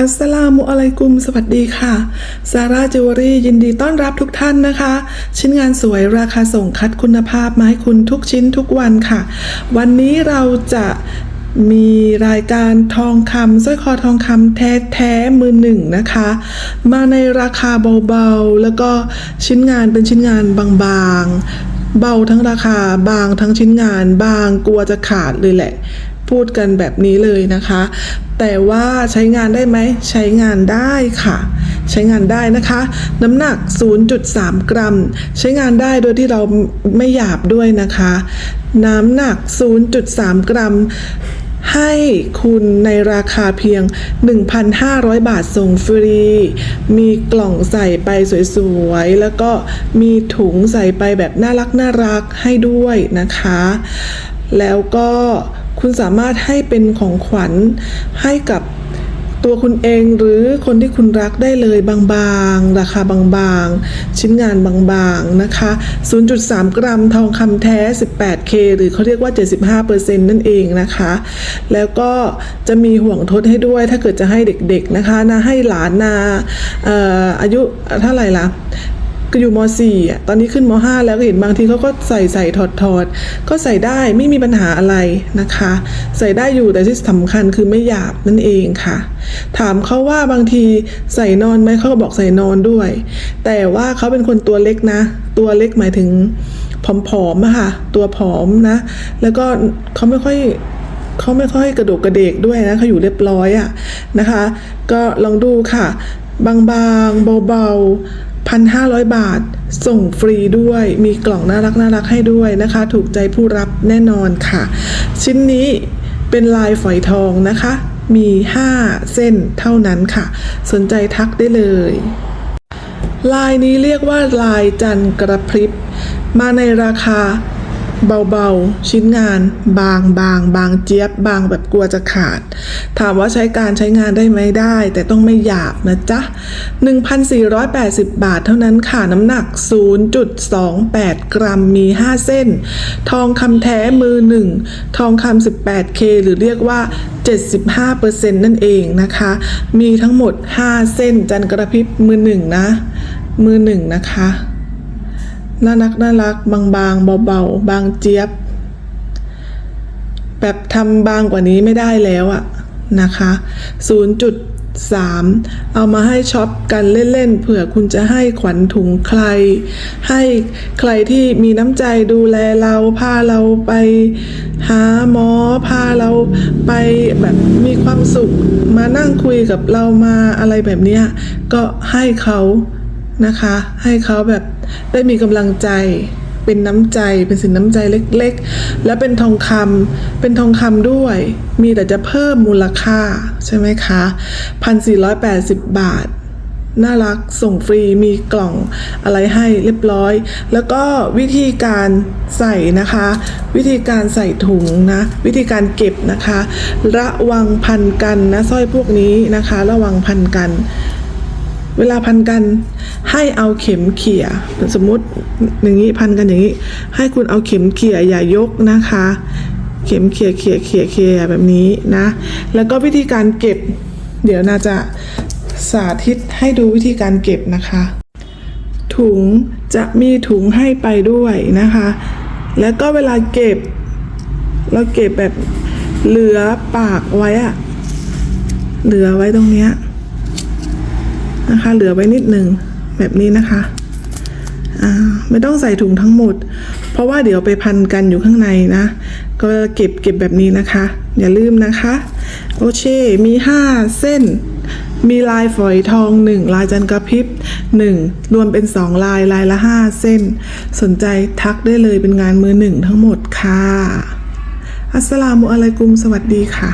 อัสสลามุอะลัยกุม สวัสดีค่ะ ซาร่าจิวเวลรี่ยินดีต้อนรับทุกท่านนะคะ ชิ้นงานสวยราคาส่งคัดคุณภาพมาให้คุณทุกชิ้นทุกวันค่ะ วันนี้เราจะมีรายการทองคำสร้อยคอทองคำแท้แท้มือหนึ่งนะคะ มาในราคาเบาๆ แล้วก็ชิ้นงานเป็นชิ้นงานบางๆ เบาทั้งราคาบางทั้งชิ้นงาน บางกลัวจะขาดเลยแหละ พูดกันแบบนี้เลยนะคะ แต่ว่าใช้งานได้ไหม ใช้งานได้ค่ะ ใช้งานได้นะคะ น้ำหนัก 0.3 กรัม ใช้งานได้โดยที่เราไม่หยาบด้วยนะคะ น้ำหนัก 0.3 กรัม ให้คุณในราคาเพียง 1,500 บาทส่งฟรี มีกล่องใส่ไปสวยๆ แล้วก็มีถุงใส่ไปแบบน่ารักน่ารักให้ด้วยนะคะ แล้วก็คุณสามารถให้เป็นของขวัญให้กับ ตัวคุณเองหรือคนที่คุณรักได้เลยบางๆ ราคาบางๆ ชิ้นงานบางๆ นะคะ 0.3 กรัมทองคำแท้ 18K หรือเขาเรียกว่า 75%นั่นเองนะคะ แล้วก็จะมีห่วงทดให้ด้วยถ้าเกิดจะให้เด็กๆ นะคะนะให้หลานนาเอ่ออายุเท่าไหร่ล่ะ ก็อยู่ม .4 อะตอนนี้ขึ้นม .5 แล้วก็เห็นบางทีเขาก็ใส่ใส่ถอดถอดก็ใส่ได้ไม่มีปัญหาอะไรนะคะ ใส่ได้อยู่แต่ที่สำคัญคือไม่หยาบนั่นเองค่ะ ถามเขาว่าบางทีใส่นอนไหมเขาก็บอกใส่นอนด้วย แต่ว่าเขาเป็นคนตัวเล็กนะ ตัวเล็กหมายถึงผอมๆอะค่ะตัวผอมนะ แล้วก็เขาไม่ค่อยเขาไม่ค่อยกระโดกกระเดกด้วยนะเขาอยู่เรียบร้อยอะนะคะ ก็ลองดูค่ะ บางๆเบาๆ พันห้าร้อยบาท ส่งฟรีด้วย มีกล่องน่ารักน่ารักให้ด้วยนะคะ ถูกใจผู้รับแน่นอนค่ะ ชิ้นนี้เป็นลายฝอยทองนะคะ มี 5 เส้นเท่านั้นค่ะ สนใจทักได้เลย ลายนี้เรียกว่าลายจันกระพริบ มาในราคา เบาๆ ชิ้นงาน บางบางบางเจี๊ยบบางแบบกลัวจะขาด ถามว่าใช้การใช้งานได้ไหมได้ แต่ต้องไม่หยาบนะจ๊ะ 1,480 บาทเท่านั้นค่ะ น้ำหนัก 0.28 กรัมมี 5 เส้น ทองคำแท้มือหนึ่งทองคำ 18K หรือเรียกว่า 75%นั่นเองนะคะ มีทั้งหมด 5 เส้นจันกระพริบมือหนึ่งนะ มือหนึ่งนะคะ น่ารักน่ารัก บางบางเบาๆ บางเจี๊ยบ แบบทำบางกว่านี้ไม่ได้แล้วอะนะคะ 0.3 เอามาให้ช็อปกันเล่นๆเผื่อคุณจะให้ขวัญถุงใคร ให้ใครที่มีน้ำใจดูแลเรา พาเราไปหาหมอ พาเราไปแบบมีความสุข มานั่งคุยกับเรามาอะไรแบบนี้ก็ให้เขา นะคะ ให้เขาแบบได้มีกำลังใจเป็นน้ำใจเป็นสินน้ำใจเล็กๆ และเป็นทองคำเป็นทองคำด้วย มีแต่จะเพิ่มมูลค่าใช่ไหมคะ1,480บาท น่ารักส่งฟรีมีกล่องอะไรให้เรียบร้อย แล้วก็วิธีการใส่นะคะ วิธีการใส่ถุงนะ วิธีการเก็บนะคะ ระวังพันกันนะสร้อยพวกนี้นะคะ ระวังพันกัน เวลาพันกันให้เอาเข็มเขี่ยสมมติอย่างนี้พันกันอย่างนี้ ให้คุณเอาเข็มเขี่ยอย่ายกนะคะ เข็มเขี่ยเขี่ยเขี่ยเขี่ยแบบนี้นะ แล้วก็วิธีการเก็บ เดี๋ยวน่าจะสาธิตให้ดูวิธีการเก็บนะคะ ถุงจะมีถุงให้ไปด้วยนะคะ แล้วก็เวลาเก็บ เราเก็บแบบเหลือปากไว้อะเหลือไว้ตรงเนี้ย นะคะ เหลือไว้นิดหนึ่งแบบนี้นะคะไม่ต้องใส่ถุงทั้งหมด เพราะว่าเดี๋ยวไปพันกันอยู่ข้างในนะ ก็เก็บเก็บแบบนี้นะคะ อย่าลืมนะคะ โอเค มี 5 เส้น มีลายฝอยทอง 1 ลายจันกระพริบ 1 รวมเป็น 2 ลายลายละ 5 เส้น สนใจทักได้เลยเป็นงานมือหนึ่งทั้งหมดค่ะ อัสสลามุอะลัยกุม สวัสดีค่ะ